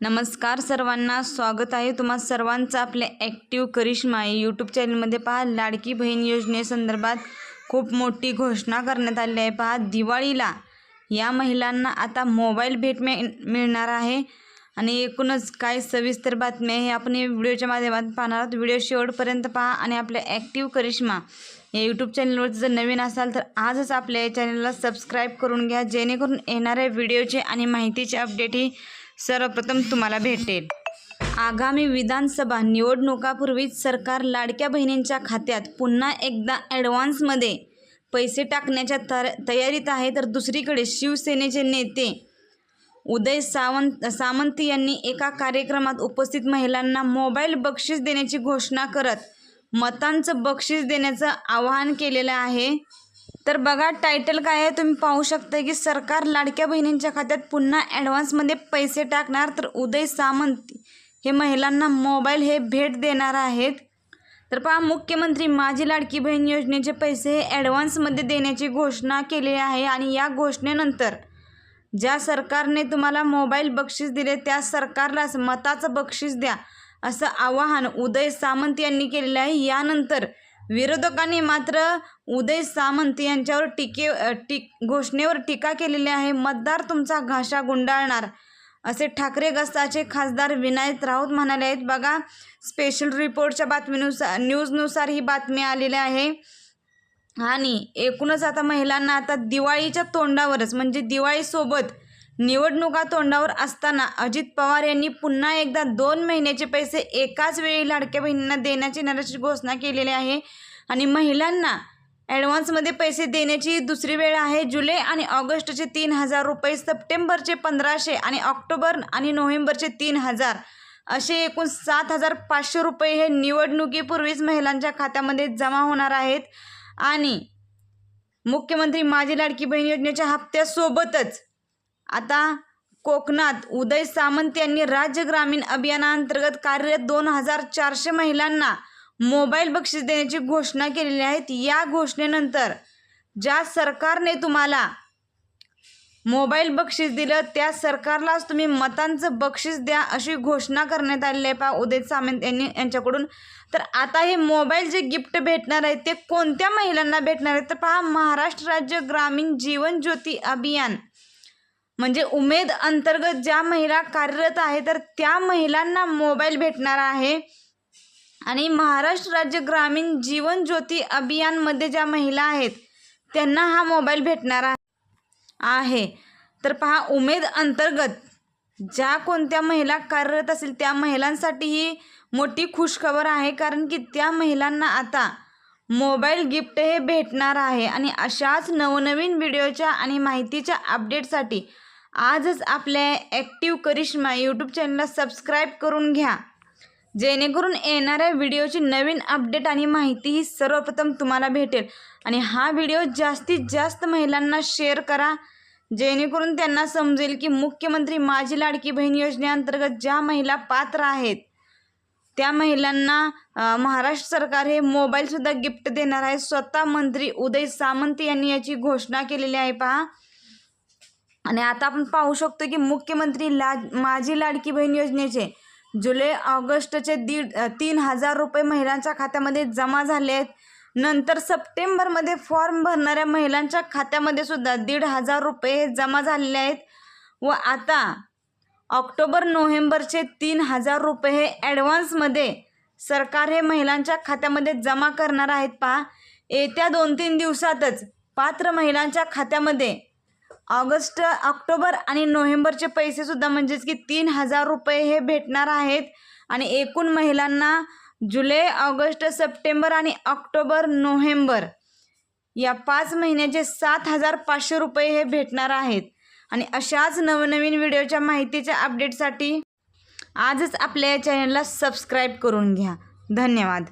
नमस्कार सर्वांना. स्वागत आहे तुम्हा सर्वांचं आपल्या ॲक्टिव्ह करिश्मा यूट्यूब चॅनलमध्ये पहा लाडकी बहीण योजनेसंदर्भात खूप मोठी घोषणा करण्यात आली आहे. पहा दिवाळीला या महिलांना आता मोबाईल भेट मिळ मिळणार आहे. आणि एकूणच काय सविस्तर बातमी आहे हे आपण हे व्हिडिओच्या माध्यमातून पाहणार आहोत. व्हिडिओ शेवटपर्यंत पहा आणि आपल्या ॲक्टिव्ह करिश्मा या यूट्यूब चॅनलवर जर नवीन असाल तर आजच आपल्या या चॅनलला सबस्क्राईब करून घ्या. जेणेकरून येणाऱ्या व्हिडिओचे आणि माहितीचे अपडेटही सर्वप्रथम तुम्हाला भेटेल. आगामी विधानसभा निवडणुकापूर्वीच सरकार लाडक्या बहिणींच्या खात्यात पुन्हा एकदा ॲडव्हान्समध्ये पैसे टाकण्याच्या तर तयारीत आहे तर दुसरीकडे शिवसेनेचे नेते उदय सावंत सामंत यांनी एका कार्यक्रमात उपस्थित महिलांना मोबाईल बक्षीस देण्याची घोषणा करत मतांचं बक्षीस देण्याचं आवाहन केलेलं आहे. तर बघा टायटल काय आहे? तुम्ही पाहू शकता की सरकार लाडक्या बहिणींच्या खात्यात पुन्हा ॲडव्हान्समध्ये पैसे टाकणार. तर उदय सामंत हे महिलांना मोबाईल हे भेट देणार आहेत. तर पहा मुख्यमंत्री माझी लाडकी बहीण योजनेचे पैसे हे ॲडव्हान्समध्ये देण्याची घोषणा केलेली आहे. आणि या घोषणेनंतर ज्या सरकारने तुम्हाला मोबाईल बक्षीस दिले त्या सरकारलाच मताचं बक्षीस द्या असं आवाहन उदय सामंत यांनी केलेलं आहे. यानंतर विरोधकांनी मात्र उदय सामंत यांच्यावर टीके टी टीक घोषणेवर टीका केलेली आहे. मतदार तुमचा घाशा गुंडाळणार असे ठाकरे गस्ताचे खासदार विनायक राऊत म्हणाले आहेत. बघा स्पेशल रिपोर्टच्या बातमीनुसार न्यूजनुसार ही बातमी आलेली आहे. आणि एकूणच आता महिलांना आता दिवाळीच्या तोंडावरच म्हणजे दिवाळीसोबत निवडणुका तोंडावर असताना अजित पवार यांनी पुन्हा एकदा दोन महिन्याचे पैसे एकाच वेळी लाडक्या बहिणींना देण्याची नराची घोषणा केलेली आहे. आणि महिलांना ॲडव्हान्समध्ये पैसे देण्याची दुसरी वेळ आहे. जुलै आणि ऑगस्टचे तीन हजार रुपये सप्टेंबरचे पंधराशे आणि ऑक्टोबर आणि नोव्हेंबरचे तीन हजार. असे एकूण सात हजार पाचशे रुपये हे निवडणुकीपूर्वीच महिलांच्या खात्यामध्ये जमा होणार आहेत. आणि मुख्यमंत्री माझी लाडकी बहीण योजनेच्या हप्त्यासोबतच आता कोकणात उदय सामंत यांनी राज्य ग्रामीण अभियानाअंतर्गत कार्यरत दोन हजार चारशे महिलांना मोबाईल बक्षीस देण्याची घोषणा केलेली आहे या घोषणेनंतर ज्या सरकारने तुम्हाला मोबाईल बक्षीस दिलं त्या सरकारलाच तुम्ही मतांचं बक्षीस द्या अशी घोषणा करण्यात आलेली आहे पहा उदय सामंत यांनी यांच्याकडून. तर आता हे मोबाईल जे गिफ्ट भेटणार आहे ते कोणत्या महिलांना भेटणार आहे? तर पहा महाराष्ट्र राज्य ग्रामीण जीवन ज्योती अभियान म्हणजे उमेद अंतर्गत ज्या महिला कार्यरत आहे तर त्या महिलांना मोबाईल भेटणार आहे. आणि महाराष्ट्र राज्य ग्रामीण जीवन ज्योती अभियानमध्ये ज्या महिला आहेत त्यांना हा मोबाईल भेटणार आहे. तर पहा उमेद अंतर्गत ज्या कोणत्या महिला कार्यरत असतील त्या महिलांसाठी ही मोठी खुशखबर आहे कारण की त्या महिलांना आता मोबाईल गिफ्ट हे भेटणार आहे. आणि अशाच नवनवीन व्हिडिओच्या आणि माहितीच्या अपडेटसाठी आजच आपल्या ॲक्टिव्ह करिश्मा यूट्यूब चॅनलला सबस्क्राईब करून घ्या. जेणेकरून येणाऱ्या व्हिडिओची नवीन अपडेट आणि माहिती ही सर्वप्रथम तुम्हाला भेटेल. आणि हा व्हिडिओ जास्तीत जास्त महिलांना शेअर करा. जेणेकरून त्यांना समजेल की मुख्यमंत्री माझी लाडकी बहीण योजनेअंतर्गत ज्या महिला पात्र आहेत त्या महिलांना महाराष्ट्र सरकार हे मोबाईलसुद्धा गिफ्ट देणार आहे. स्वतः मंत्री उदय सामंत यांनी याची घोषणा केलेली आहे पहा. आणि आता आपण पाहू शकतो की मुख्यमंत्री ला माझी लाडकी बहीण योजनेचे जुलै ऑगस्टचे दीड तीन हजार रुपये महिलांच्या खात्यामध्ये जमा झाले आहेत. नंतर सप्टेंबरमध्ये फॉर्म भरणाऱ्या महिलांच्या खात्यामध्ये सुद्धा दीड हजार रुपये जमा झालेले आहेत. व आता ऑक्टोबर नोव्हेंबरचे तीन हजार रुपये हे ॲडव्हान्समध्ये सरकार हे महिलांच्या खात्यामध्ये जमा करणार आहेत. पहा येत्या दोन तीन दिवसातच पात्र महिलांच्या खात्यामध्ये ऑगस्ट ऑक्टोबर आणि नोव्हेंबरचे पैसेसुद्धा म्हणजेच की तीन हजार रुपये हे भेटणार आहेत. आणि एकूण महिलांना जुलै ऑगस्ट सप्टेंबर आणि ऑक्टोबर नोव्हेंबर या पाच महिन्याचे सात हजार पाचशे रुपये हे भेटणार आहेत. आणि अशाच नवनवीन व्हिडिओच्या माहितीच्या अपडेटसाठी आजच आपल्या या चॅनलला सबस्क्राईब करून घ्या. धन्यवाद.